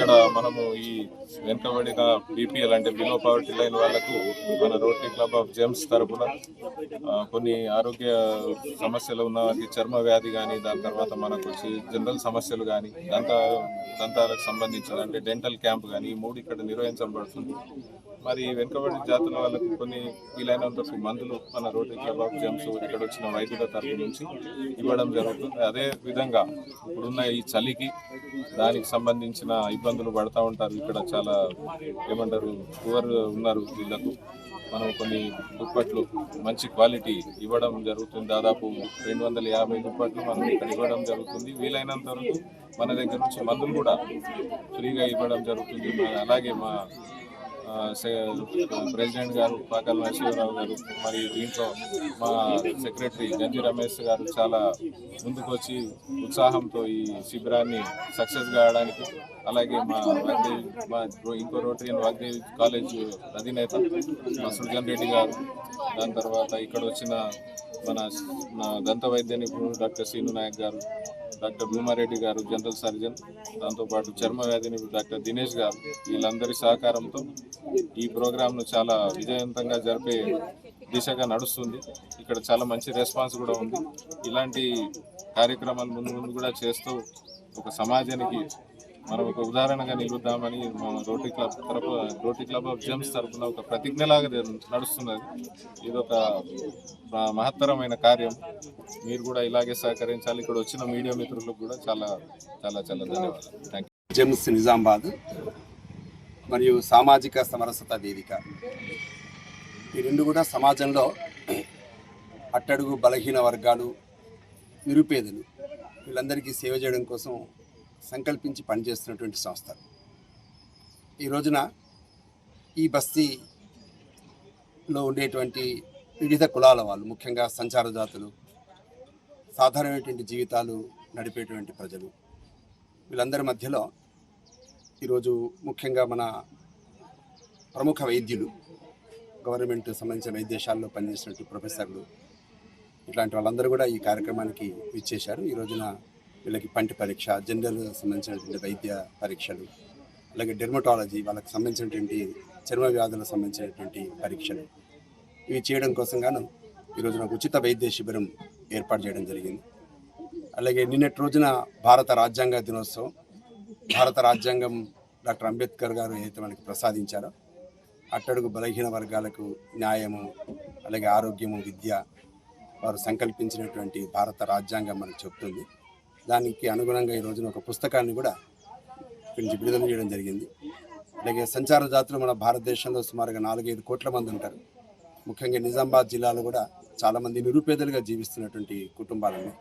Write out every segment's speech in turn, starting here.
ఇక్కడ మనము ఈ వెనుకబడిన బీపీఎల్ అంటే బిలో పవర్టీ లైన్ వాళ్ళకు మన రోటరీ క్లబ్ ఆఫ్ జెమ్స్ తరపున కొన్ని ఆరోగ్య సమస్యలు ఉన్న వారికి చర్మ వ్యాధి కానీ దాని తర్వాత మనకు వచ్చి జనరల్ సమస్యలు కానీ దంత దంతాలకు సంబంధించిన అంటే డెంటల్ క్యాంప్ కానీ ఈ మూడు ఇక్కడ నిర్వహించబడుతుంది. మరి వెనుకబడి జాతుల వాళ్ళకు కొన్ని వీలైనంత మందులు మన రోడ్డు కబాబ్ జమ్స్ ఇక్కడ వచ్చిన వైద్యుల తరపు నుంచి ఇవ్వడం జరుగుతుంది. అదే విధంగా ఇప్పుడున్న ఈ చలికి దానికి సంబంధించిన ఇబ్బందులు పడతా ఉంటారు. ఇక్కడ చాలా ఏమంటారు పువర్ ఉన్నారు వీళ్ళకు. మనం కొన్ని దుప్పట్లు మంచి క్వాలిటీ ఇవ్వడం జరుగుతుంది. దాదాపు రెండు వందల యాభై దుప్పట్లు మనం ఇక్కడ ఇవ్వడం జరుగుతుంది. వీలైనంత వరకు మన దగ్గర నుంచి మందులు కూడా ఫ్రీగా ఇవ్వడం జరుగుతుంది. అలాగే మా ప్రెసిడెంట్ గారు పాకాల నరసింహరావు గారు మరి దీంట్లో మా సెక్రటరీ గంజి రమేష్ గారు చాలా ముందుకు వచ్చి ఉత్సాహంతో ఈ శిబిరాన్ని సక్సెస్ కావడానికి అలాగే మా వాగ్దేవి మా ఇంకో రోటరియన్ వాగ్దేవి కాలేజ్ అధినేత మా సృజన్ రెడ్డి గారు దాని తర్వాత ఇక్కడ వచ్చిన మన మన దంత వైద్య నిపుణుడు డాక్టర్ శ్రీను నాయక్ గారు డాక్టర్ భూమారెడ్డి గారు జనరల్ సర్జన్ దాంతోపాటు చర్మ వ్యాధి నిపుణుడు డాక్టర్ దినేష్ గారు వీళ్ళందరి సహకారంతో ఈ ప్రోగ్రాంను చాలా విజయవంతంగా జరిపే దిశగా నడుస్తుంది. ఇక్కడ చాలా మంచి రెస్పాన్స్ కూడా ఉంది. ఇలాంటి కార్యక్రమాలు ముందు ముందు కూడా చేస్తూ ఒక సమాజానికి మనం ఒక ఉదాహరణగా నిలుద్దామని మన రోటరీ క్లబ్ తరపు రోటరీ క్లబ్ ఆఫ్ జెమ్స్ తరపున ఒక ప్రతిజ్ఞలాగా నడుస్తున్నది. ఇది ఒక మ- మహత్తరమైన కార్యం. మీరు కూడా ఇలాగే సహకరించాలి. ఇక్కడ వచ్చిన మీడియా మిత్రులకు కూడా చాలా చాలా చాలా ధన్యవాదాలు. థ్యాంక్ యూ జెమ్స్ నిజామాబాద్ మరియు సామాజిక సమరసత వేదిక. ఈ రెండు కూడా సమాజంలో అట్టడుగు బలహీన వర్గాలు నిరుపేదలు. వీళ్ళందరికీ సేవ చేయడం కోసం సంకల్పించి పనిచేస్తున్నటువంటి సంస్థ. ఈ రోజున ఈ బస్తీలో ఉండేటువంటి వివిధ కులాల వాళ్ళు ముఖ్యంగా సంచార జాతులు సాధారణమైనటువంటి జీవితాలు నడిపేటువంటి ప్రజలు వీళ్ళందరి మధ్యలో ఈరోజు ముఖ్యంగా మన ప్రముఖ వైద్యులు గవర్నమెంట్ సంబంధించిన వైద్యశాలలో పనిచేసినట్టు ప్రొఫెసర్లు ఇట్లాంటి వాళ్ళందరూ కూడా ఈ కార్యక్రమానికి ఇచ్చేశారు ఈ రోజున వీళ్ళకి పంటి పరీక్ష జనరల్ సంబంధించినటువంటి వైద్య పరీక్షలు అలాగే డెర్మటాలజీ వాళ్ళకి సంబంధించినటువంటి చర్మ వ్యాధులకు సంబంధించినటువంటి పరీక్షలు. ఇవి చేయడం కోసం గాను ఈ రోజున ఉచిత వైద్య శిబిరం ఏర్పాటు చేయడం జరిగింది. అలాగే నిన్నటి రోజున భారత రాజ్యాంగ దినోత్సవం భారత రాజ్యాంగం డాక్టర్ అంబేద్కర్ గారు ఏదైతే మనకి ప్రసాదించారో అట్టడుగు బలహీన వర్గాలకు న్యాయము అలాగే ఆరోగ్యము విద్య వారు సంకల్పించినటువంటి భారత రాజ్యాంగం మనకు చెప్తుంది. దానికి అనుగుణంగా ఈ రోజున ఒక పుస్తకాన్ని కూడా ఇక్కడి నుంచి విడుదల చేయడం జరిగింది. అలాగే సంచార జాతులు మన భారతదేశంలో సుమారుగా నాలుగైదు కోట్ల మంది ఉంటారు. ముఖ్యంగా నిజామాబాద్ జిల్లాలో కూడా చాలామంది నిరుపేదలుగా జీవిస్తున్నటువంటి కుటుంబాలను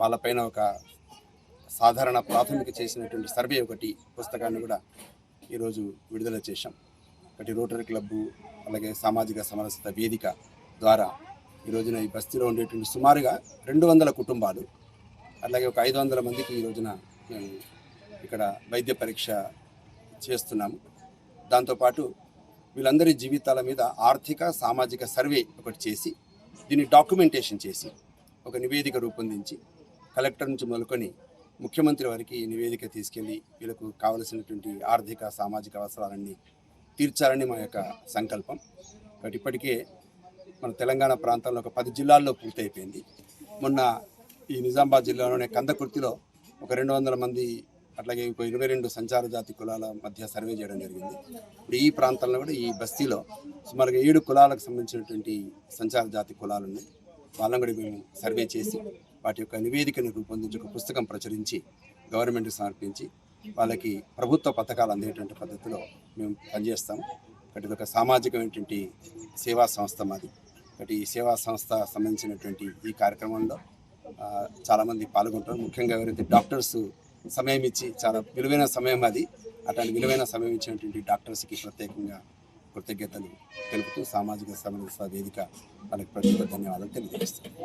వాళ్ళపైన ఒక సాధారణ ప్రాథమిక చేసినటువంటి సర్వే ఒకటి పుస్తకాన్ని కూడా ఈరోజు విడుదల చేశాం. ఒకటి రోటరీ క్లబ్బు అలాగే సామాజిక సమరసత వేదిక ద్వారా ఈ రోజున ఈ బస్తీలో ఉండేటువంటి సుమారుగా రెండు వందల కుటుంబాలు అలాగే ఒక ఐదు వందల మందికి ఈ రోజున మేము ఇక్కడ వైద్య పరీక్ష చేస్తున్నాము. దాంతోపాటు వీళ్ళందరి జీవితాల మీద ఆర్థిక సామాజిక సర్వే ఒకటి చేసి దీన్ని డాక్యుమెంటేషన్ చేసి ఒక నివేదిక రూపొందించి కలెక్టర్ నుంచి మొదలుకొని ముఖ్యమంత్రి వారికి నివేదిక తీసుకెళ్ళి వీళ్ళకు కావలసినటువంటి ఆర్థిక సామాజిక అవసరాలన్నీ తీర్చాలని మా యొక్క సంకల్పం. కాబట్టి ఇప్పటికే మన తెలంగాణ ప్రాంతంలో ఒక పది జిల్లాల్లో పూర్తయిపోయింది. మొన్న ఈ నిజామాబాద్ జిల్లాలోనే కందకుర్తిలో ఒక రెండు వందల మంది అట్లాగే ఇంకో ఇరవై రెండు సంచార జాతి కులాల మధ్య సర్వే చేయడం జరిగింది. ఇప్పుడు ఈ ప్రాంతంలో కూడా ఈ బస్తీలో సుమారుగా ఏడు కులాలకు సంబంధించినటువంటి సంచార జాతి కులాలు ఉన్నాయి. వాళ్ళని కూడా మేము సర్వే చేసి వాటి యొక్క నివేదికను రూపొందించి ఒక పుస్తకం ప్రచురించి గవర్నమెంట్కి సమర్పించి వాళ్ళకి ప్రభుత్వ పథకాలు అందేటువంటి పద్ధతిలో మేము పనిచేస్తాం. కాబట్టి ఒక సామాజికమైనటువంటి సేవా సంస్థ మాది. కాబట్టి ఈ సేవా సంస్థ సంబంధించినటువంటి ఈ కార్యక్రమంలో చాలామంది పాల్గొంటారు. ముఖ్యంగా ఎవరైతే డాక్టర్స్ సమయం ఇచ్చి చాలా విలువైన సమయం అది అట్లాంటి విలువైన సమయం ఇచ్చినటువంటి డాక్టర్స్కి ప్రత్యేకంగా కృతజ్ఞతలు తెలుపుతూ సామాజిక సమరస వేదిక వాళ్ళకి ప్రత్యేక ధన్యవాదాలు తెలియజేస్తాను.